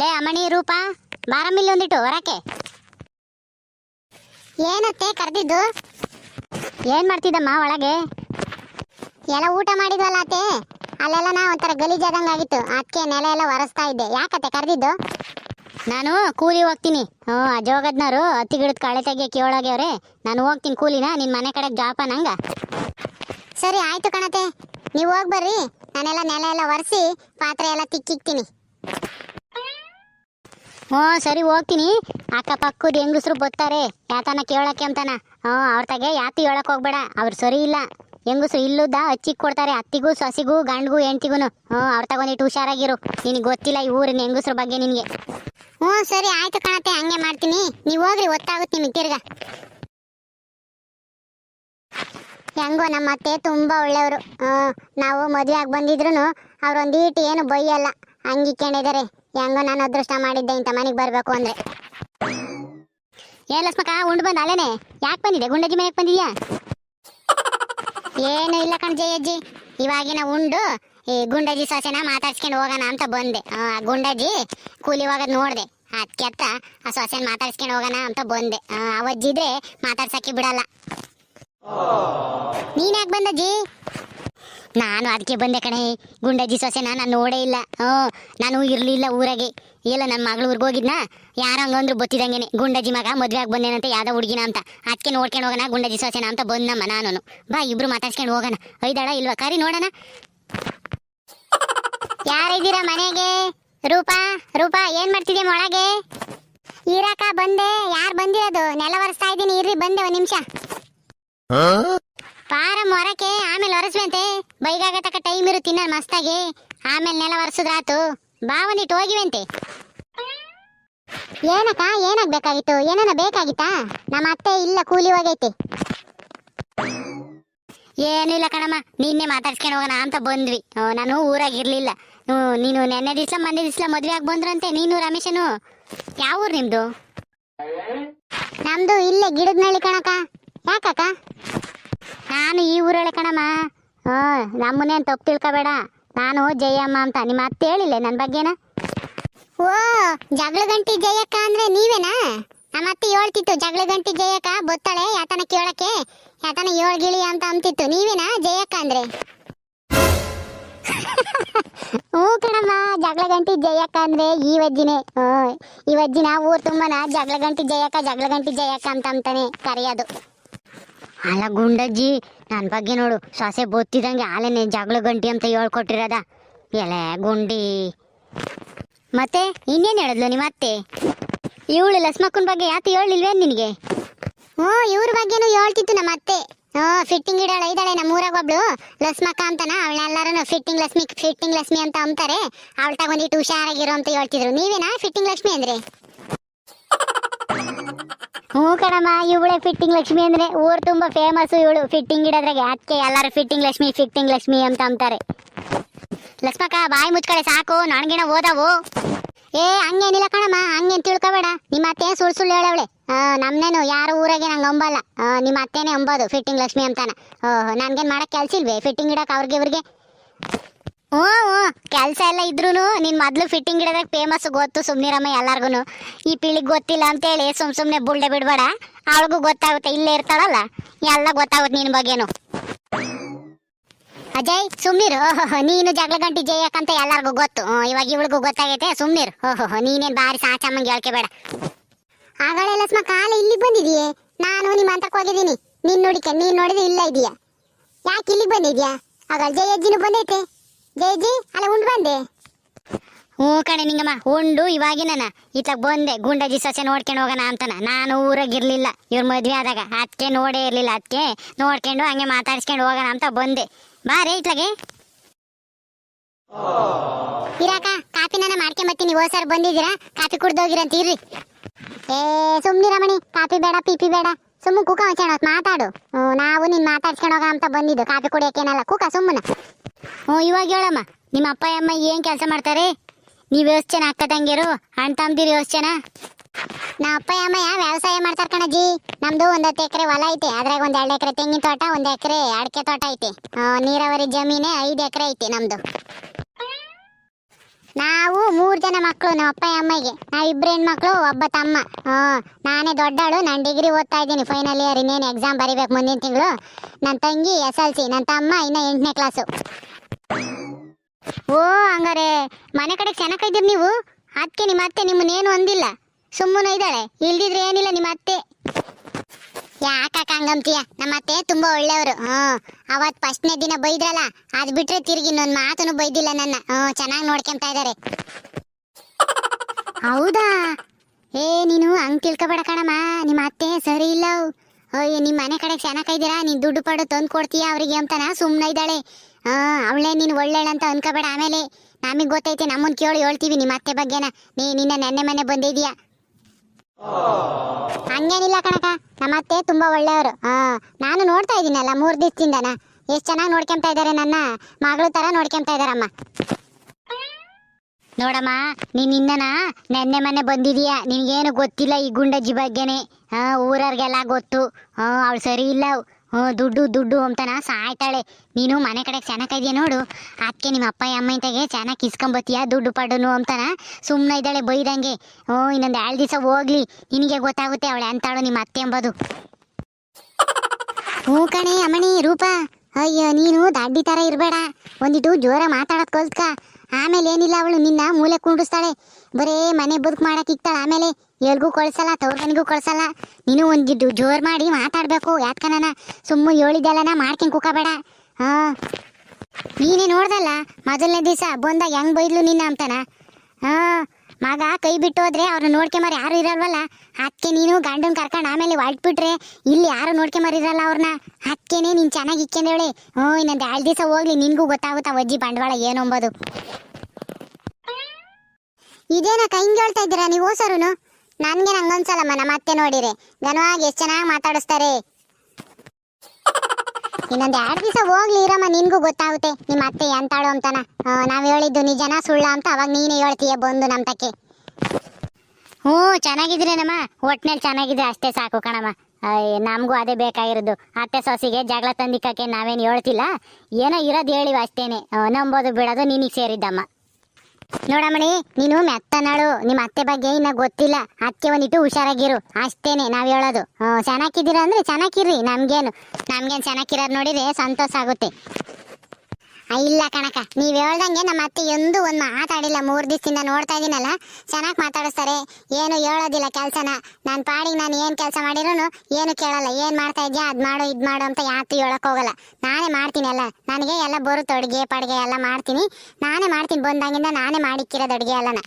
ಲೇ ಅಮಣಿ ರೂಪ ಬಾರಮ್ಮಿಲ್ಲಿ ಒಂದಿಟ್ಟು ಹೊರಕ್ಕೆ ಏನತ್ತೆ ಕರೆದಿದ್ದು? ಏನು ಮಾಡ್ತಿದ್ದಮ್ಮ ಒಳಗೆ? ಎಲ್ಲ ಊಟ ಮಾಡಿದ್ವಲ್ಲ ಅತ್ತೆ? ಅಲ್ಲೆಲ್ಲ ನಾ ಒಂಥರ ಗಲೀಜಾದಂಗೆ ಆಗಿತ್ತು ಅದಕ್ಕೆ ನೆಲ ಎಲ್ಲ ಒರೆಸ್ತಾ ಇದ್ದೆ. ಯಾಕತ್ತೆ ಕರೆದಿದ್ದು? ನಾನು ಕೂಲಿ ಹೋಗ್ತೀನಿ. ಹ್ಞೂ ಜೋಗದ್ನವರು ಹತ್ತಿ ಗಿಡದ ಕಳೆ ತೆಗಿಯಕ್ಕೆ ಹೇಳೋಗ್ಯವ್ರೆ ನಾನು ಹೋಗ್ತೀನಿ ಕೂಲಿನ ನಿನ್ನ ಮನೆ ಕಡೆ ಜಾಪ ನಂಗ ಸರಿ, ಆಯಿತು ಕಣತೆ ನೀವು ಹೋಗಿ ಬರ್ರಿ. ನಾನೆಲ್ಲ ನೆಲ ಎಲ್ಲ ಒರೆಸಿ, ಪಾತ್ರೆ ಎಲ್ಲ ತಿಕ್ಕಿಕ್ತೀನಿ. ಹ್ಞೂ, ಸರಿ ಹೋಗ್ತೀನಿ. ಅಕ್ಕಪಕ್ಕದ ಹೆಂಗಸ್ರು ಬರ್ತಾರೆ. ಯಾತನ ಕೇಳಕ್ಕೆ ಅಂತಾನ. ಹ್ಞೂ, ಅವ್ರ ತಗೆ ಯಾತಿ ಹೇಳಕ್ ಹೋಗ್ಬೇಡ. ಅವ್ರು ಸರಿ ಇಲ್ಲ. ಹೆಂಗಸ್ರು ಇಲ್ಲುದ ಅಚ್ಚಿಗೆ ಕೊಡ್ತಾರೆ. ಅತ್ತಿಗೂ, ಸೊಸಿಗೂ, ಗಂಡ್ಗೂ ಹೆಂಡ್ತಿಗೂ ಹ್ಞೂ, ಅವ್ರ ತಗೊಂಡಿಟ್ಟು ಹುಷಾರಾಗಿರು. ನಿನಗೆ ಗೊತ್ತಿಲ್ಲ ಈ ಊರಿನ ಹೆಂಗಸ್ರ ಬಗ್ಗೆ ನಿನಗೆ. ಹ್ಞೂ, ಸರಿ ಆಯ್ತು ಕಾಣತ್ತೆ, ಹಂಗೆ ಮಾಡ್ತೀನಿ. ನೀವು ಹೋಗ್ರಿ, ಗೊತ್ತಾಗುತ್ತೆ ನಿಮಗೆ ತಿರ್ಗ. ಹೆಂಗೋ ನಮ್ಮ ಅತ್ತೆ ತುಂಬಾ ಒಳ್ಳೆಯವರು. ನಾವು ಮದುವೆ ಆಗಿ ಬಂದಿದ್ರು ಅವ್ರೊಂದೀಟು ಏನು ಬೈಯಲ್ಲ. ಹಂಗಿಕೊಂಡಿದ್ದಾರೆ ಹೆಂಗೋ ನಾನು ಅದೃಷ್ಟ ಮಾಡಿದ್ದೆ, ಇಂಥ ಮನೆಗೆ ಬರಬೇಕು ಅಂದರೆ. ಏ ಲಕ್ಷ್ಮಕ್ಕ, ಉಂಡು ಬಂದ ಅಲ್ಲೇನೆ? ಯಾಕೆ ಬಂದಿದೆ? ಗುಂಡಜ್ಜಿ ಮನೆಗೆ ಬಂದಿದ್ಯಾ? ಏನು ಇಲ್ಲ ಕಣ ಜಯಜ್ಜಿ. ಇವಾಗಿನ ಉಂಡು, ಈ ಗುಂಡಜ್ಜಿ ಸೊಸೆನ ಮಾತಾಡ್ಸ್ಕೊಂಡು ಹೋಗೋಣ ಅಂತ ಬಂದೆ. ಗುಂಡಜ್ಜಿ ಕೂಲಿ ಹೋಗೋದು ನೋಡಿದೆ. ಅದಕ್ಕೆ ಅತ್ತ ಆ ಸೊಸೆನ ಮಾತಾಡ್ಸ್ಕೊಂಡು ಹೋಗೋಣ ಅಂತ ಬಂದೆ. ಅವಜ್ಜಿದ್ರೆ ಮಾತಾಡ್ಸಕ್ಕೆ ಬಿಡಲ್ಲ. ನೀನ್ ಯಾಕೆ ಬಂದಜ್ಜಿ? ನಾನು ಅದಕ್ಕೆ ಬಂದೆ ಕಣೆ. ಗುಂಡಜ್ಜಿ ಸೊಸೆ ನಾನು ನೋಡೇ ಇಲ್ಲ. ಹ್ಞೂ, ನಾನು ಇರಲಿಲ್ಲ ಊರಾಗೆ. ಎಲ್ಲ ನನ್ನ ಮಗಳು ಊರಿಗೆ ಹೋಗಿದ್ನಾ? ಯಾರೋ ಹಂಗಂದ್ರು ಬತ್ತಿದಂಗೆನೆ. ಗುಂಡಜ್ಜಿ ಮಗ ಮದುವೆ ಆಗಿ ಬಂದೇನಂತ ಯಾವ್ದೋ ಹುಡುಗಿನ ಅಂತ. ಅದಕ್ಕೆ ನೋಡ್ಕೊಂಡು ಹೋಗೋಣ ಗುಂಡಜ್ಜಿ ಸೊಸೆನ ಅಂತ ಬಂದಮ್ಮ ನಾನು ಬಾ, ಇಬ್ರು ಮಾತಾಡ್ಸ್ಕೊಂಡು ಹೋಗೋಣ. ಐದಾಳ ಇಲ್ವಾ? ಕರಿ ನೋಡೋಣ. ಯಾರಿದ್ದೀರಾ ಮನೆಗೆ? ರೂಪಾ ರೂಪಾ, ಏನ್ ಮಾಡ್ತಿದ್ಯಾ ಒಳಗೆ? ಇರಾಕ ಬಂದೆ. ಯಾರು ಬಂದಿರೋದು? ನೆಲ ಒರೆಸ್ತಾ ಇದ್ದೀನಿ. ಇರ್ರಿ, ಬಂದೆ ಒಂದ್ ನಿಮಿಷ. ಪಾರಂ ಹೊರಕ್ಕೆ ಆಮೇಲೆ ಒರೆಸ್ವಂತೆ ಬೈಗಾಗ ತಕ್ಕ ಟೈಮ್ ಇರು ತಿನ್ನ ಮಸ್ತಾಗಿ. ಆಮೇಲೆ ನೆಲ ಒರೆಸಿದ್ರಾತು. ಬಾವನಿಟ್ಟು ಹೋಗಿವೆಂತೆ. ಏನಕ್ಕ ಏನಾಗ್ಬೇಕಾಗಿತ್ತು ಏನಾನ ಬೇಕಾಗಿತ್ತಾ? ನಮ್ಮ ಅತ್ತೆ ಇಲ್ಲ ಕೂಲಿ ಹೋಗೈತೆ. ಏನೂ ಇಲ್ಲ ಕಣಮ್ಮ ನಿನ್ನೆ ಮಾತಾಡ್ಸ್ಕೊಂಡು ಹೋಗೋಣ ಅಂತ ಬಂದ್ವಿ. ನಾನು ಊರಾಗ ಇರ್ಲಿಲ್ಲ. ಹ್ಞೂ, ನೀನು ನೆನ್ನೆ ದಿವ್ಸ ಮೊನ್ನೆ ದಿವ್ಸ ಮದ್ವೆ ಆಗಿ ಬಂದ್ರಂತೆ ನೀನು ರಮೇಶನು? ಯಾವ ಊರು ನಿಮ್ದು? ನಮ್ದು ಇಲ್ಲೇ ಗಿಡದ್ನಳ್ಳಿ ಕಣಕ್ಕ. ಯಾಕಕ್ಕ? ನಾನು ಈ ಊರೊಳೆ ಕಣಮ್ಮ. ಹ್ಞೂ ನಮ್ಮನ್ನೇ ತಪ್ಪು ತಿಳ್ಕೊಬೇಡ. ನಾನು ಜಯಮ್ಮ ಅಂತ. ನಿಮ್ಮ ಅತ್ತೆ ಹೇಳಿಲ್ಲ ನನ್ನ ಬಗ್ಗೆನ? ಓ ಜಗಳ ಗಂಟಿ ಜಯಕ್ಕ ಅಂದ್ರೆ ನೀವೇನಾ? ನಮ್ಮ ಅತ್ತೆ ಹೇಳ್ತಿತ್ತು ಜಗಳ ಗಂಟಿ ಜಯಕ್ಕ ಬೊತ್ತಾಳೆ ಯಾತನ ಕೇಳಕ್ಕೆ. ಯಾತನ ಏಳು ಗಿಳಿ ಅಂತ ಅಂತಿತ್ತು ನೀವೇನಾ ಜಯಕ್ಕ ಅಂದ್ರೆ? ಹ್ಞೂ ಕಣಮ್ಮ ಜಗಳ ಗಂಟಿ ಜಯಕ್ಕ ಅಂದ್ರೆ ಈ ವಜ್ಜಿನೇ. ಹ್ಞೂ ಈ ವಜ್ಜಿನ ಊರು ತುಂಬನ ಜಗಳ ಗಂಟಿ ಜಯಕ್ಕ ಜಗಳ ಗಂಟಿ ಜಯಕ್ಕ ಅಂತ ಅಂತಾನೆ ಕರೆಯೋದು. ಅಲ್ಲ ಗುಂಡಜ್ಜಿ ನನ್ನ ಬಗ್ಗೆ ನೋಡು. ಸೊಸೆ ಬೊತ್ತಿದಂಗೆ ಆಲೇನೆ ಜಗಳ ಗಂಟಿ ಅಂತ ಹೇಳ್ಕೊಟ್ಟಿರೋದ. ಎಲೆ ಗುಂಡಿ. ಮತ್ತೆ ಇನ್ನೇನು ಹೇಳಿದ್ಲು ನಿಮ್ಮ ಅತ್ತೆ ಇವಳು ಲಸ್ಮಕ್ಕನ ಬಗ್ಗೆ ಯಾಕೆ ಹೇಳಿಲ್ವೇನು ನಿನಗೆ? ಹ್ಞೂ, ಇವ್ರ ಬಗ್ಗೆನೂ ಹೇಳ್ತಿತ್ತು ನಮ್ಮ ಅತ್ತೆ ಹ್ಞೂ ಫಿಟ್ಟಿಂಗ್ ಇಡಾಳ ಇದ್ದಾಳೆ ನಮ್ಮ ಊರಾಗ ಒಬ್ಳು. ಲಸ್ಮಕ್ಕ ಅಂತನ? ಅವಳನ್ನೆಲ್ಲರೂ ಫಿಟ್ಟಿಂಗ್ ಲಕ್ಷ್ಮಿ ಫಿಟ್ಟಿಂಗ್ ಲಕ್ಷ್ಮಿ ಅಂತ ಅಂತಾರೆ ಅವಳ ತಗೊಂಡಿಟ್ಟು ಹುಷಾರಾಗಿರೋ ಅಂತ ಹೇಳ್ತಿದ್ರು. ನೀವೇನಾ ಫಿಟ್ಟಿಂಗ್ ಲಕ್ಷ್ಮಿ ಅಂದ್ರೆ? ಹ್ಞೂ ಕಣಮ್ಮ, ಇವಳೆ ಫಿಟ್ಟಿಂಗ್ ಲಕ್ಷ್ಮಿ ಅಂದ್ರೆ ಊರ್ ತುಂಬಾ ಫೇಮಸ್ ಇವಳು. ಫಿಟ್ಟಿಂಗ್ ಇಡೋದ್ರಾಗೆ ಅದಕ್ಕೆ ಎಲ್ಲರೂ ಫಿಟ್ಟಿಂಗ್ ಲಕ್ಷ್ಮಿ ಫಿಟ್ಟಿಂಗ್ ಲಕ್ಷ್ಮಿ ಅಂತ ಅಂತಾರೆ. ಲಕ್ಷ್ಮಕ್ಕ, ಬಾಯಿ ಮುಚ್ಕಡೆ ಸಾಕು, ನನಗಿನ ಓದವು. ಏ, ಹಂಗೇನಿಲ್ಲ ಕಣಮ್ಮ, ಹಂಗೇನ್ ತಿಳ್ಕೊಬೇಡ. ನಿಮ್ಮ ಅತ್ತೆ ಸುಳ್ಳು ಸುಳ್ಳು ಹೇಳವಳೆ. ನಮ್ನೇನು ಯಾರು ಊರಾಗೆ ನಂಗೆ ಅಂಬಲ್ಲ ನಿಮ್ಮ ಅತ್ತೆನೇ ಅಂಬೋದು ಫಿಟ್ಟಿಂಗ್ ಲಕ್ಷ್ಮಿ ಅಂತಾನ. ಓಹ್, ನನ್ಗೇನ್ ಮಾಡಕ್ ಕೆಲಸ ಇಲ್ವೇ? ಫಿಟ್ಟಿಂಗ್ ಇಡಕ್ ಅವ್ರಿಗೆ ಇವ್ರಿಗೆ ಹ್ಞೂ ಕೆಲಸ ಎಲ್ಲ ಇದ್ರೂ ನಿನ್ ಮೊದ್ಲು ಫಿಟ್ಟಿಂಗ್ ಇಡೋದಕ್ಕೆ ಫೇಮಸ್ ಗೊತ್ತು ಸುಮ್ನಿರಮ್ಮ ಎಲ್ಲಾರ್ಗು ಈ ಪೀಳಿಗೆ ಗೊತ್ತಿಲ್ಲ ಅಂತೇಳಿ ಸುಮ್ ಸುಮ್ನೆ ಬುಳ್ಳೆ ಬಿಡ್ಬೇಡ. ಅವಳಿಗೂ ಗೊತ್ತಾಗುತ್ತೆ, ಇಲ್ಲೇ ಇರ್ತಾಳಲ್ಲ. ಎಲ್ಲ ಗೊತ್ತಾಗುತ್ತೆ ನಿನ್ ಬಗ್ಗೆನು. ಅಜಯ್, ಸುಮ್ನಿರು. ಓಹೋ ನೀನು ಜಗಳ ಗಂಟಿ ಜಯಕ್ಕಂತ ಎಲ್ಲಾರ್ಗೂ ಗೊತ್ತು. ಇವಾಗ ಇವಳಿಗೂ ಗೊತ್ತಾಗೈತೆ, ಸುಮ್ನಿರು. ಓಹೋ ನೀನೇನ್ ಬಾರಿ ಸಾಚಮ್ಮಂಗೆ ಹೇಳ್ಕೆಬೇಡ ಆಗಳೆಲ್ಲ ಸ್ಮ ಕಾಲ ಇಲ್ಲಿ ಬಂದಿದೀಯೇ? ನಾನು ನಿಮ್ಮ ಅಂತಕ್ಕೆ ಹೋಗಿದ್ದೀನಿ. ನಿನ್ ನೋಡಿಕೆ, ನೀನ್ ನೋಡಿದ್ರೆ ಇಲ್ಲ ಇದೀಯಾ. ಯಾಕೆ ಇಲ್ಲಿಗೆ ಬಂದಿದ್ಯಾ? ಆಗಳ ಜಯ ಅಜ್ಜಿನೂ ಬಂದೈತೆ. ಜಯಜ್ಜಿ ಅಲ್ಲ ಉಂಡು ಬಂದೆ. ಹ್ಞೂ ಕಣೆ ನಿಂಗಮ್ಮ ಉಂಡು ಇವಾಗಿನ ಇತ್ಲಾಗ ಬಂದೆ ಗುಂಡಾಜಿ ಸಸೆ ನೋಡ್ಕೊಂಡು ಹೋಗೋಣ ಅಂತನ. ನಾನು ಊರಾಗಿರ್ಲಿಲ್ಲ ಇವ್ರ ಮದ್ವೆ ಆದಾಗ. ಅದಕ್ಕೆ ನೋಡೇ ಇರಲಿಲ್ಲ ಅದಕ್ಕೆ ನೋಡ್ಕೊಂಡು ಹಂಗೆ ಮಾತಾಡ್ಸ್ಕೊಂಡು ಹೋಗೋಣ ಅಂತ ಬಂದೆ. ಬಾರೇ ಇತ್ಲಾಗೆ ಇರಾಕ ಕಾಫಿ ನಾನು ಮಾಡ್ಕೊಂಬತ್ತೀನಿ ಹೋದ ಸರ್ ಬಂದಿದ್ದೀರಾ? ಕಾಫಿ ಕುಡ್ದೋಗಿರಂತ ಇರ್ರಿ. ಏ ಸುಮ್ಮನೆ ರಮಣಿ. ಕಾಫಿ ಬೇಡ ಪಿಪಿ ಬೇಡ. ಸುಮ್ಮ ಕುಕ ಹಚ್ಚೋಣ ಮಾತಾಡು. ನಾವು ನಿನ್ ಮಾತಾಡ್ಸ್ಕೊಂಡು ಹೋಗ ಅಂತ ಬಂದಿದ್ದು. ಕಾಫಿ ಕುಡಿಯೋಕೆ ಏನಲ್ಲ ಕುಕ ಸುಮ್ಮನ. ಹ್ಞೂ, ಇವಾಗ ಹೇಳಮ್ಮ. ನಿಮ್ಮ ಅಪ್ಪ ಅಮ್ಮ ಏನ್ ಕೆಲಸ ಮಾಡ್ತಾರೆ? ನೀವು ಯೋಚನೆ ಅಕ್ಕ ತಂಗಿರು ಅಣ್ಣ ತಮ್ದಿರು ಯೋಚನೆ ನಮ್ಮ ಅಪ್ಪ ಅಮ್ಮ ಯಾವ ವ್ಯವಸಾಯ ಮಾಡ್ತಾರ ಕಣಜ್ಜಿ ನಮ್ದು ಒಂದ್ ಹತ್ತು ಎಕರೆ ಹೊಲ ಐತೆ. ಅದ್ರಾಗ ಒಂದ್ ಎರಡು ಎಕರೆ ತೆಂಗಿನ ತೋಟ, ಒಂದ್ ಎಕರೆ ಅಡಿಕೆ ತೋಟ ಐತೆ. ನೀರಾವರಿ ಜಮೀನೆ ಐದು ಎಕರೆ ಐತೆ ನಮ್ದು. ನಾವು ಮೂರು ಜನ ಮಕ್ಕಳು ನಮ್ಮ ಅಪ್ಪ ಅಮ್ಮಗೆ. ನಾವಿಬ್ಬರು ಹೆಣ್ಮಕ್ಳು, ಒಬ್ಬ ತಮ್ಮ. ನಾನೇ ದೊಡ್ಡವಳು ನಾನು ಡಿಗ್ರಿ ಓದ್ತಾ ಇದ್ದೀನಿ. ಫೈನಲ್ ಇಯರ್ ಇನ್ನೇನು ಎಕ್ಸಾಮ್ ಬರಿಬೇಕು ಮುಂದಿನ ತಿಂಗಳು. ನನ್ನ ತಂಗಿ ಎಸ್ ಎಲ್ ಸಿ ನನ್ನ ತಮ್ಮ ಇನ್ನ ಎಂಟನೇ ಕ್ಲಾಸು ಓ, ಹಂಗಾರೆ ಮನೆ ಕಡೆ ಚೆನ್ನಾಗಿದ್ದೀರಿ ನೀವು? ಅದಕ್ಕೆ ನಿಮ್ಮ ಅತ್ತೆ ನಿಮ್ಮನ್ನೇನು ಅಂದಿಲ್ಲ. ಸುಮ್ಮನೆ ಇದ್ದಾಳೆ. ಇಲ್ದಿದ್ರೆ ಏನಿಲ್ಲ ನಿಮ್ಮ ಅತ್ತೆ. ಯಾಕಕ್ಕ ಹಂಗಂತೀಯ ನಮ್ಮ ಅತ್ತೆ ತುಂಬಾ ಒಳ್ಳೆಯವರು. ಹ್ಮ್. ಅವತ್ ಫಸ್ಟ್ನೇ ದಿನ ಬೈದ್ರಲ್ಲ, ಅದ್ ಬಿಟ್ರೆ ತಿರುಗಿ ಇನ್ನೊಂದು ಮಾತನು ಬೈದಿಲ್ಲ ನನ್ನ. ಹ್ಮ್, ಚೆನ್ನಾಗಿ ನೋಡ್ಕೊಂತ ಇದ್ದಾರೆ ಹೌದಾ? ಏ, ನೀನು ಹಂಗ್ ತಿಳ್ಕೊಬೇಡ ಕಣಮ್ಮ. ನಿಮ್ಮ ಅತ್ತೆ ಸರಿ ಇಲ್ಲ ಅಯ್ಯ ನಿಮ್ಮ ಮನೆ ಕಡೆ ಚೆನ್ನಾಗಿದ್ದೀರಾ ನೀನ್ ದುಡ್ಡು ಪಡು ತಂದು ಕೊಡ್ತೀಯ ಅವರಿಗೆ ಅಂತಾನ ಸುಮ್ಮನೆ ಇದ್ದಾಳೆ. ಹಾ, ಅವಳೇ ನೀನು ಅಂತ ಅನ್ಕೋಬೇಡ. ಆಮೇಲೆ ನಮಗೆ ಗೊತ್ತೈತೆ, ನಮ್ಮನ್ ಕೇಳಿ, ಹೇಳ್ತೀವಿ ನಿಮ್ಮ ಅತ್ತೆ ಬಗ್ಗೆನ. ನೀ ನಿನ್ನ ನೆನ್ನೆ ಮನೆ ಬಂದಿದೀಯ? ಹಂಗೇನಿಲ್ಲ ಕಣಕ ನಮ್ಮ ಅತ್ತೆ ತುಂಬಾ ಒಳ್ಳೆಯವರು. ಹಾ, ನಾನು ನೋಡ್ತಾ ಇದ್ದೀನಲ್ಲ, ಮೂರ್ ದಿವಸದಿಂದನ. ಎಷ್ಟ್ ಚೆನ್ನಾಗಿ ನೋಡ್ಕೊಂತ ಇದ್ದಾರೆ ನನ್ನ ಮಗಳು ತರ ನೋಡ್ಕೊಂತ ಇದಾರಮ್ಮ. ನೋಡಮ್ಮ, ನೀನ್ ನಿನ್ನನ ನೆನ್ನೆ ಮನೆ ಬಂದಿದೀಯ? ನಿನ್ಗೇನು ಗೊತ್ತಿಲ್ಲ ಈ ಗುಂಡಜ್ಜಿ ಬಗ್ಗೆನೆ. ಹಾ, ಊರವ್ರಿಗೆಲ್ಲ ಗೊತ್ತು. ಹಾ, ಅವಳು ಸರಿ ಇಲ್ಲ. ದುಡ್ಡು ದುಡ್ಡು ಅಂತನ ಸಾಯ್ತಾಳೆ. ನೀನು ಮನೆ ಕಡೆ ಚೆನ್ನಾಗಿದ್ಯಾ ನೋಡು. ಅದಕ್ಕೆ ನಿಮ್ಮ ಅಪ್ಪ ಅಮ್ಮ ಇಂತಾಗೆ ಚೆನ್ನಾಗಿ ಇಸ್ಕೊಂಬತ್ತೀಯ ದುಡ್ಡು ಪಡನು ಅಂತನ ಸುಮ್ಮನೆ ಇದ್ದಾಳೆ ಬೈದಂಗೆ. ಓ ಇನ್ನೊಂದು ಎರಡು ದಿವಸ ಹೋಗ್ಲಿ. ನಿನಗೆ ಗೊತ್ತಾಗುತ್ತೆ ಅವಳು ಅಂತಾಳು ನಿಮ್ಮ ಅತ್ತೆ ಎಂಬುದು ಹ್ಞೂ ಕಣೆ ಅಮ್ಮಣಿ ರೂಪ. ಅಯ್ಯೋ ನೀನು ದಾಡ್ಡಿ ಥರ ಇರಬೇಡ. ಒಂದಿಟ್ಟು ಜೋರ ಮಾತಾಡೋದು ಕಲ್ತ್ಕ. ಆಮೇಲೆ ಏನಿಲ್ಲ ಅವಳು ನಿನ್ನ ಮೂಲೆ ಕುಂಡಿಸ್ತಾಳೆ ಬರೇ ಮನೆ ಬದುಕು ಮಾಡೋಕ್ಕಿಕ್ತಾಳೆ ಆಮೇಲೆ ಎಲ್ಗೂ ಕಳ್ಸಲ್ಲ ತವ್ರ ಮನೆಗೂ ಕಳ್ಸಲ್ಲ. ನೀನು ಒಂದಿದ್ದು ಜೋರು ಮಾಡಿ ಮಾತಾಡಬೇಕು. ಯಾಕನ ಸುಮ್ಮ ಹೇಳಿದ್ದೆಲ್ಲನ ಮಾಡ್ಕೊಂಡು ಕುಕ್ಕಬೇಡ ಹಾಂ. ನೀನೇ ನೋಡ್ದಲ್ಲ, ಮೊದಲನೇ ದಿವಸ ಬಂದಾಗ ಹೆಂಗ್ ಬೈದ್ಲು ನಿನ್ನ ಅಂತಾನ? ಹಾಂ. ಮಗ ಕೈ ಬಿಟ್ಟು ಹೋದ್ರೆ ಅವ್ರನ್ನ ನೋಡ್ಕೊಂಬಾರ ಯಾರು ಇರಲ್ವಲ್ಲ? ಅದಕ್ಕೆ ನೀನು ಗಂಡನ್ ಕರ್ಕೊಂಡು ಆಮೇಲೆ ಹೊರಟ್ಬಿಟ್ರೆ ಇಲ್ಲಿ ಯಾರು ನೋಡ್ಕೊಂಬರಿರಲ್ಲ ಅವ್ರನ್ನ ಅದಕ್ಕೇನೆ ನೀನು ಚೆನ್ನಾಗಿ ಇಕ್ಕೊಂಡೇಳೆ ಹ್ಞೂ ಇನ್ನೊಂದು ಎರಡು ದಿವಸ ಹೋಗ್ಲಿ, ನಿನ್ಗೂ ಗೊತ್ತಾಗುತ್ತಾ ಅಜ್ಜಿ ಬಂಡವಾಳ ಏನು ಅಂಬೋದು. ಕೈ ಹಿಂಗೆ ಹೇಳ್ತಾ ಇದ್ದೀರಾ ನೀವು ಸರುನು ನನ್ಗೆ ನಂಗೊಂದ್ಸಲಮ್ಮ ನಮ್ಮ ಅತ್ತೆ ನೋಡಿರಿ. ಘನವಾಗಿ ಎಷ್ಟು ಚೆನ್ನಾಗಿ ಮಾತಾಡಿಸ್ತಾರೆ. ಇನ್ನೊಂದ್ ಎರಡು ದಿವಸ ಹೋಗ್ಲಿ ಇರಮ್ಮ, ನಿನ್ಗೂ ಗೊತ್ತಾಗುತ್ತೆ. ನಿಮ್ಮ ಅತ್ತೆ ಎಂತಾಳು ಅಂತಾನ. ನಾವು ಹೇಳಿದ್ದು ನಿಜನ ಸುಳ್ಳ ಅಂತ ಅವಾಗ ನೀನೇ ಹೇಳ್ತೀಯ ಬಂದು ನಮ್ಮ ತಕ್ಕೆ. ಹ್ಞೂ ಚೆನ್ನಾಗಿದ್ರೇನಮ್ಮ ಒಟ್ನಲ್ಲಿ ಚೆನ್ನಾಗಿದ್ರೆ ಅಷ್ಟೇ ಸಾಕು ಕಣಮ್ಮ. ನಮಗೂ ಅದೇ ಬೇಕಾಗಿರೋದು. ಅತ್ತೆ ಸೊಸಿಗೆ ಜಗಳ ತಂದಿಕ್ಕಕ್ಕೆ ನಾವೇನು ಹೇಳ್ತಿಲ್ಲ. ಏನೋ ಇರೋದು ಹೇಳಿವ ಅಷ್ಟೇನೆ. ನಂಬೋದು ಬಿಡೋದು ನಿನಗೆ ಸೇರಿದ್ದಮ್ಮ. ನೋಡಮ್ಮಣಿ, ನೀನು ಮೆತ್ತನಾಡು ನಿಮ್ಮ ಅತ್ತೆ ಬಗ್ಗೆ ಇನ್ನ ಗೊತ್ತಿಲ್ಲ. ಅದಕ್ಕೆ ಒಂದಿಟ್ಟು ಹುಷಾರಾಗಿರು. ಅಷ್ಟೇನೆ ನಾವ್ ಹೇಳೋದು. ಚೆನ್ನಾಗಿದ್ದೀರಾ ಅಂದ್ರೆ ಚೆನ್ನಾಗಿರ್ರಿ. ನಮ್ಗೇನು. ನಮ್ಗೇನು ಚೆನ್ನಾಗಿರೋದು ನೋಡಿದ್ರೆ ಸಂತೋಷ ಆಗುತ್ತೆ. ಇಲ್ಲ ಕಣಕ ನೀವ್ ಹೇಳ್ದಂಗೆ ನಮ್ಮ ಅತ್ತೆ ಎಂದು ಒಂದ್ ಮಾತಾಡಿಲ್ಲ. ಮೂರ್ ದಿವಸದಿಂದ ನೋಡ್ತಾ ಇದೀನಲ್ಲ. ಚೆನ್ನಾಗಿ ಮಾತಾಡಿಸ್ತಾರೆ. ಏನು ಹೇಳೋದಿಲ್ಲ ಕೆಲ್ಸನ. ನಾನ್ ಪಾಡಿಗೆ ನಾನು ಏನ್ ಕೆಲಸ ಮಾಡಿರೋನು ಏನು ಕೇಳಲ್ಲ. ಏನ್ ಮಾಡ್ತಾ ಇದ್ಯಾ? ಅದ್ ಮಾಡು, ಇದ್ ಮಾಡು ಅಂತ ಯಾತು ಹೇಳಕ್ ಹೋಗಲ್ಲ. ನಾನೇ ಮಾಡ್ತೀನಿ ಅಲ್ಲ ನನಗೆ ಎಲ್ಲ ಬರುತ್ತೆ ಅಡುಗೆ, ಪಡ್ಗೆ ಎಲ್ಲ ಮಾಡ್ತೀನಿ. ನಾನೇ ಮಾಡ್ತೀನಿ. ಬಂದಾಗಿಂದ ನಾನೇ ಮಾಡಿಕ್ಕಿರೋದು ಅಡುಗೆ ಎಲ್ಲನ.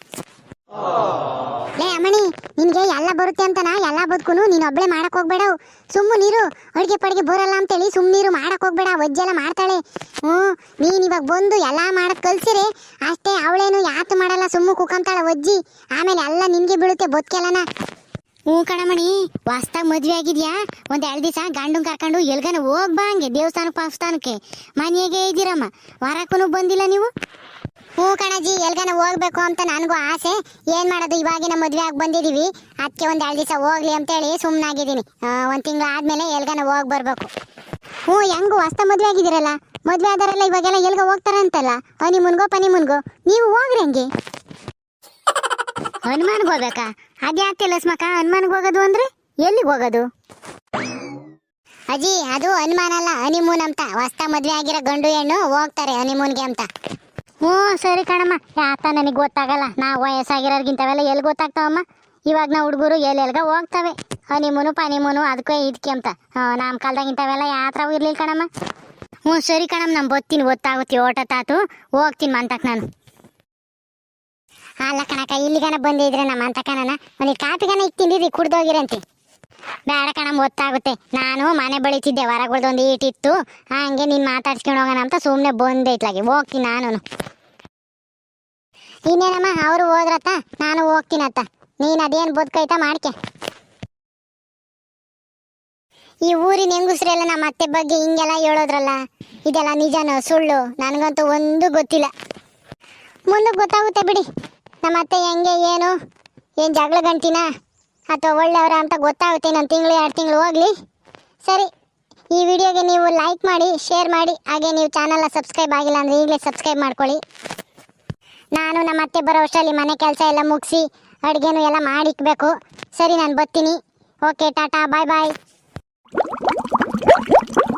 ಲೇ ಅಮ್ಮಣಿ, ನಿನ್ಗೆ ಎಲ್ಲ ಬರುತ್ತೆ ಅಂತನಾ? ಎಲ್ಲ ಬದುಕುನು ನೀನ್ ಒಬ್ಳೆ ಮಾಡಕ್ ಹೋಗ್ಬೇಡ ಸುಮ್ಮನಿರು ಅಡ್ಗೆ ಪಡ್ಗೆ ಬರಲ್ಲ ಅಂತೇಳಿ ಸುಮ್ಮನಿರು ಮಾಡಕ್ ಹೋಗ್ಬೇಡ ಒಜ್ಜೆಲ್ಲ ಮಾಡ್ತಾಳೆ. ಹ್ಞೂ, ನೀನ್ ಇವಾಗ ಬಂದು ಎಲ್ಲ ಮಾಡಕ್ ಕಲ್ಸಿರಿ, ಅಷ್ಟೇ ಅವಳೇನು ಯಾತು ಮಾಡಲ್ಲ, ಸುಮ್ಮ ಕುಕ್ಕಂತಾಳ ಒಜ್ಜಿ ಆಮೇಲೆ ಎಲ್ಲ ನಿನ್ಗೆ ಬೀಳುತ್ತೆ ಬದುಕೆಲ್ಲನ. ಹ್ಞೂ ಕಣಮಣಿ ವಾಸ್ತಾಗ ಮದ್ವೆ ಆಗಿದ್ಯಾ? ಒಂದ್ ಎರಡು ದಿವಸ ಗಂಡು ಕರ್ಕೊಂಡು ಎಲ್ಗನ ಹೋಗ್ಬಾ ಹಂಗೆ ದೇವಸ್ಥಾನಕ್ಕೆ ಪಾವಸ್ಥಾನಕ್ಕೆ ಮನೆಗೆ ಇದ್ದೀರಮ್ಮ ವಾರಕ್ಕೂ ಬಂದಿಲ್ಲ ನೀವು? ಹ್ಞೂ ಕಣಜ್ಜಿ ಎಲ್ಗನ ಹೋಗ್ಬೇಕು ಅಂತ ನನಗೂ ಆಸೆ. ಏನ್ ಮಾಡೋದು, ಇವಾಗಿನ ಮದುವೆ ಆಗಿ ಬಂದಿದೀವಿ. ಅದಕ್ಕೆ ಒಂದು ಎರಡು ದಿವಸ ಹೋಗ್ಲಿ ಅಂತೇಳಿ ಸುಮ್ಮನಾಗಿದ್ದೀನಿ ಒಂದು ತಿಂಗಳು ಆದಮೇಲೆ ಎಲ್ಗನ ಹೋಗಿ ಬರ್ಬೇಕು. ಹ್ಞೂ, ಹೆಂಗು, ಹೊಸ್ತ ಮದುವೆ ಆಗಿದ್ದೀರಲ್ಲ ಮದ್ವೆ ಆದಾರಲ್ಲ ಇವಾಗೆಲ್ಲ ಎಲ್ಗ ಹೋಗ್ತಾರಂತಲ್ಲ? ಹನಿ ಮುನ್ಗೋ, ಪನಿ ಮುನ್ಗೋ. ನೀವು ಹೋಗ್ರಿ ಹಂಗೆ? ಹನುಮಾನ್ಗೆ ಹೋಗ್ಬೇಕಾ? ಆಗ್ತಿಲ್ಲ ಲಸ್ಮಕ ಹನುಮಾನ್ಗೆ ಹೋಗೋದು ಅಂದ್ರೆ ಎಲ್ಲಿಗೆ ಹೋಗೋದು? ಅಜ್ಜಿ ಅದು ಹನುಮಾನ್ ಅಲ್ಲ ಹನಿಮೂನ್ ಅಂತ. ಹೊಸ್ತ ಮದುವೆ ಆಗಿರೋ ಗಂಡು ಹೆಣ್ಣು ಹೋಗ್ತಾರೆ ಹನಿಮೂನ್ಗೆ ಅಂತ. ಹ್ಞೂ, ಸರಿ ಕಣಮ್ಮ. ಯಾತ ನನಗೆ ಗೊತ್ತಾಗಲ್ಲ. ನಾ ವಯಸ್ಸಾಗಿರೋರ್ಗಿಂತವೆಲ್ಲ ಎಲ್ಲಿ ಗೊತ್ತಾಗ್ತಾವಮ್ಮ? ಇವಾಗ ನಾವು ಹುಡುಗರು ಎಲ್ಲೆಲ್ಗ ಹೋಗ್ತವೆ. ಹನಿಮೂನು ಪನಿಮೂನು ಅದಕ್ಕೆ ಇದಕ್ಕೆ ಅಂತ. ನಮ್ಮ ಕಾಲ್ದಾಗ ಇಂಥವೆಲ್ಲ ಯಾತ್ರವು ಇರ್ಲಿಲ್ಲ ಕಣಮ್ಮ. ಹ್ಞೂ, ಸರಿ ಕಣಮ್ಮ ನಮ್ಮ ಬತ್ತೀನಿ ಗೊತ್ತಾಗುತ್ತೆ ಓಟ ತಾತು. ಹೋಗ್ತೀನಿ ಮಂತಕ್ ನಾನು. ಅಲ್ಲ ಕಣಕ್ಕ, ಇಲ್ಲಿಗನ ಬಂದಿದ್ರೆ ನಮ್ಮ ಅಂತಕನ ಒಂದು ಕಾಪಿಗನ ಇಕ್ತೀನಿ ರೀ ಕುಡ್ದೋಗಿರಂತೆ. ಬೇಡ ಕಣಮ್ಮ, ಗೊತ್ತಾಗುತ್ತೆ. ನಾನು ಮನೆ ಬಳಿತಿದ್ದೆ ಹೊರಗಳ್ದೊಂದು ಈಟಿತ್ತು ಹಂಗೆ ನೀನು ಮಾತಾಡ್ಸ್ಕೊಂಡು ಹೋಗೋಣ ಅಂತ ಸುಮ್ಮನೆ ಬಂದೆ ಇತ್ಲಾಗೆ. ಹೋಗ್ತೀನಿ ನಾನು ಇನ್ನೇನಮ್ಮ, ಅವರು ಹೋದ್ರತ್ತ? ನಾನು ಹೋಗ್ತೀನತ್ತ ನೀನು ಅದೇನು ಬದುಕೈತ ಮಾಡ್ಕೆ. ಈ ಊರಿನ ಹೆಂಗುಸ್ರೆಲ್ಲ ನಮ್ಮ ಅತ್ತೆ ಬಗ್ಗೆ ಹಿಂಗೆಲ್ಲ ಹೇಳೋದ್ರಲ್ಲ, ಇದೆಲ್ಲ ನಿಜನೋ ಸುಳ್ಳು? ನನಗಂತೂ ಒಂದು ಗೊತ್ತಿಲ್ಲ. ಮುಂದೆ ಗೊತ್ತಾಗುತ್ತೆ ಬಿಡಿ. ನಮ್ಮ ಅತ್ತೆ ಹೆಂಗೆ, ಏನು? ಏನು ಜಗಳ ಗಂಟಿನ? ಅಥವಾ ಒಳ್ಳೆಯವರ ಅಂತ ಗೊತ್ತಾಗುತ್ತೆ, ಇನ್ನೊಂದು ತಿಂಗಳು, ಎರಡು ತಿಂಗಳು ಹೋಗಲಿ. ಸರಿ, ಈ ವಿಡಿಯೋಗೆ ನೀವು ಲೈಕ್ ಮಾಡಿ ಶೇರ್ ಮಾಡಿ, ಹಾಗೆ ನೀವು ಚಾನಲ್ನ ಸಬ್ಸ್ಕ್ರೈಬ್ ಆಗಿಲ್ಲ ಅಂದರೆ ಈಗಲೇ ಸಬ್ಸ್ಕ್ರೈಬ್ ಮಾಡ್ಕೊಳ್ಳಿ. ನಾನು ನಮ್ಮ ಅತ್ತೆ ಬರೋ ವರ್ಷದಲ್ಲಿ ಮನೆ ಕೆಲಸ ಎಲ್ಲ ಮುಗಿಸಿ, ಅಡುಗೆನೂ ಎಲ್ಲ ಮಾಡಿಕ್ಬೇಕು. ಸರಿ, ನಾನು ಬರ್ತೀನಿ. ಓಕೆ ಟಾಟಾ ಬಾಯ್ ಬಾಯ್